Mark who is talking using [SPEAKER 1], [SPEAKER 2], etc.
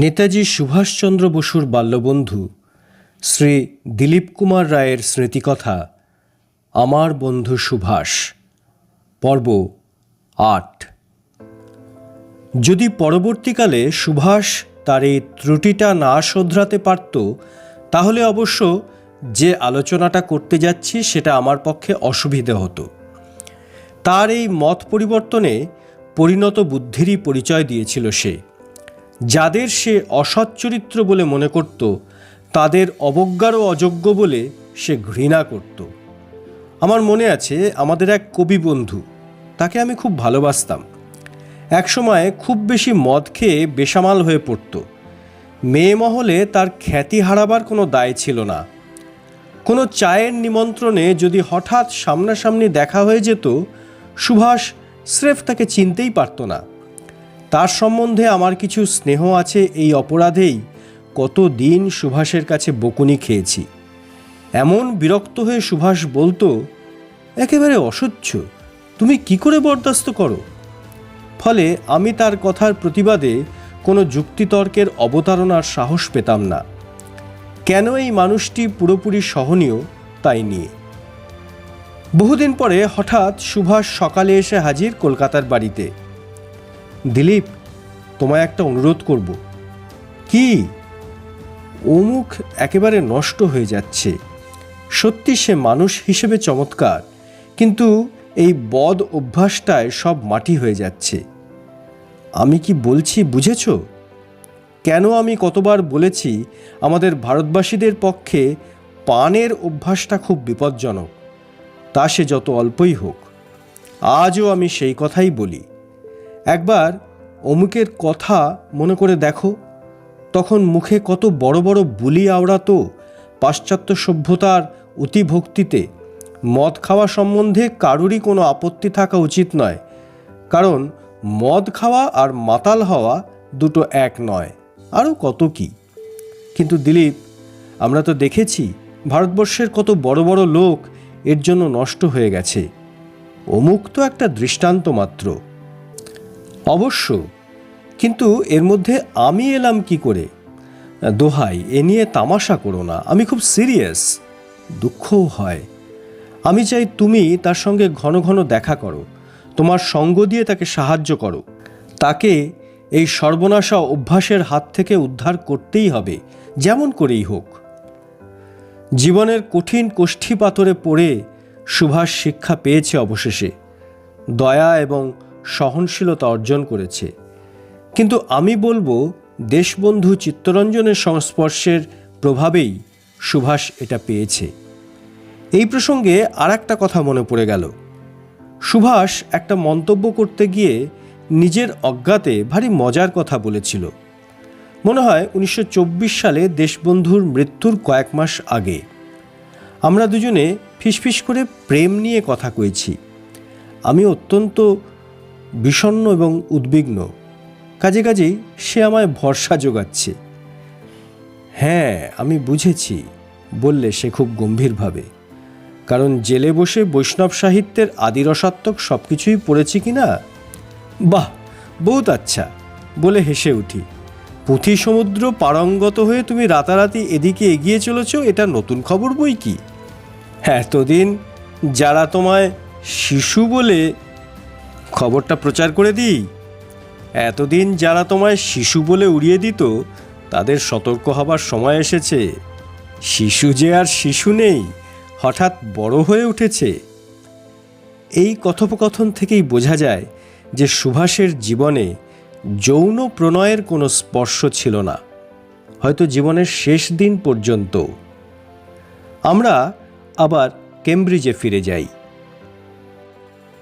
[SPEAKER 1] নেতাজি সুভাষচন্দ্র বসুর বাল্যবন্ধু শ্রী দিলীপ কুমার রায়ের স্মৃতিকথা, আমার বন্ধু সুভাষ, পর্ব আট। যদি পরবর্তীকালে সুভাষ তার এই ত্রুটিটা না শোধরাতে পারত, তাহলে অবশ্য যে আলোচনাটা করতে যাচ্ছি সেটা আমার পক্ষে অসুবিধে হতো। তার এই মত পরিবর্তনে পরিণত বুদ্ধিরই পরিচয় দিয়েছিল সে। যাদের সে অসৎ চরিত্র বলে মনে করত, তাদের অবজ্ঞার ও অযোগ্য বলে সে ঘৃণা করত। আমার মনে আছে, আমাদের এক কবি বন্ধু, তাকে আমি খুব ভালোবাসতাম। একসময় খুব বেশি মদ খেয়ে বেসামাল হয়ে পড়ত। মেয়ে মহলে তার খ্যাতি হারাবার কোনো দায় ছিল না। কোনো চায়ের নিমন্ত্রণে যদি হঠাৎ সামনাসামনি দেখা হয়ে যেত, সুভাষ স্রেফ তাকে চিনতেই পারত না। তার সম্বন্ধে আমার কিছু স্নেহ আছে এই অপরাধেই। কত দিন সুভাষের কাছে বকুনি খেয়েছি। এমন বিরক্ত হয়ে সুভাষ বলতো, একেবারে অসহ্য, তুমি কি করে বরদাস্ত করো? ফলে আমি তার কথার প্রতিবাদে কোনো যুক্তিতর্কের অবতারণার সাহস পেতাম না। কেন এই মানুষটি পুরোপুরি সহনীয়, তাই নিয়ে। বহুদিন পরে হঠাৎ সুভাষ সকালে এসে হাজির কলকাতার বাড়িতে। দিলীপ, তোমায় একটা অনুরোধ করব। কি? অমুক একেবারে নষ্ট হয়ে যাচ্ছে। সত্যি সে মানুষ হিসেবে চমৎকার, কিন্তু এই বদ অভ্যাসটায় সব মাটি হয়ে যাচ্ছে। আমি কি বলছি বুঝেছ? কেন আমি কতবার বলেছি আমাদের ভারতবাসীদের পক্ষে পানের অভ্যাসটা খুব বিপজ্জনক? তা সে যত অল্পই হোক। আজও আমি সেই কথাই বলি। একবার অমুকের কথা মনে করে দেখো, তখন মুখে কত বড় বড় বুলি আওড়াতো পাশ্চাত্য সভ্যতার অতিভক্তিতে। মদ খাওয়া সম্বন্ধে কারুরই কোনো আপত্তি থাকা উচিত নয়, কারণ মদ খাওয়া আর মাতাল হওয়া দুটো এক নয় আরও কত কি? কিন্তু দিলীপ, আমরা তো দেখেছি ভারতবর্ষের কত বড় বড় লোক এর জন্য নষ্ট হয়ে গেছে। অমুক তো একটা দৃষ্টান্ত মাত্র অবশ্য। কিন্তু এর মধ্যে আমি এলাম কি করে? দোহাই, এ নিয়ে তামাশা করো না, আমি খুব সিরিয়াস। দুঃখও হয়। আমি চাই তুমি তার সঙ্গে ঘন ঘন দেখা করো, তোমার সঙ্গ দিয়ে তাকে সাহায্য করো। তাকে এই সর্বনাশা অভ্যাসের হাত থেকে উদ্ধার করতেই হবে, যেমন করেই হোক। জীবনের কঠিন কোষ্ঠী পাথরে পড়ে সুভাষ শিক্ষা পেয়েছে অবশেষে। দয়া এবং সহনশীলতা অর্জন করেছে। কিন্তু আমি বলব, দেশবন্ধু চিত্তরঞ্জনের সংস্পর্শের প্রভাবেই সুভাষ এটা পেয়েছে। এই প্রসঙ্গে আর একটা কথা মনে পড়ে গেল। সুভাষ একটা মন্তব্য করতে গিয়ে নিজের অজ্ঞাতে ভারী মজার কথা বলেছিল। মনে হয় উনিশশো চব্বিশ সালে দেশবন্ধুর মৃত্যুর কয়েক মাস আগে। আমরা দুজনে ফিসফিস করে প্রেম নিয়ে কথা কয়েছি আমি অত্যন্ত বিষণ্ণ এবং উদ্বিগ্ন। কাজে কাজেই সে আমায় ভরসা যোগাচ্ছে। হ্যাঁ আমি বুঝেছি, বললে সে খুব গম্ভীরভাবে। কারণ জেলে বসে বৈষ্ণব সাহিত্যের আদিরসাত্মক সব কিছুই পড়েছি কি না? বাহ, বহুত আচ্ছা বলে হেসে উঠি। পুঁথি সমুদ্র পারঙ্গত হয়ে তুমি রাতারাতি এদিকে এগিয়ে চলেছ, এটা নতুন খবর বই কি? এতদিন যারা তোমায় শিশু বলে খবরটা প্রচার করে দিই। এতদিন যারা তোমায় শিশু বলে উড়িয়ে দিত, তাদের সতর্ক হবার সময় এসেছে। শিশু যে আর শিশু নেই, হঠাৎ বড় হয়ে উঠেছে। এই কথোপকথন থেকেই বোঝা যায় যে সুভাষের জীবনে যৌন প্রণয়ের কোনো স্পর্শ ছিল না, হয়তো জীবনের শেষ দিন পর্যন্ত। আমরা আবার কেমব্রিজে ফিরে যাই।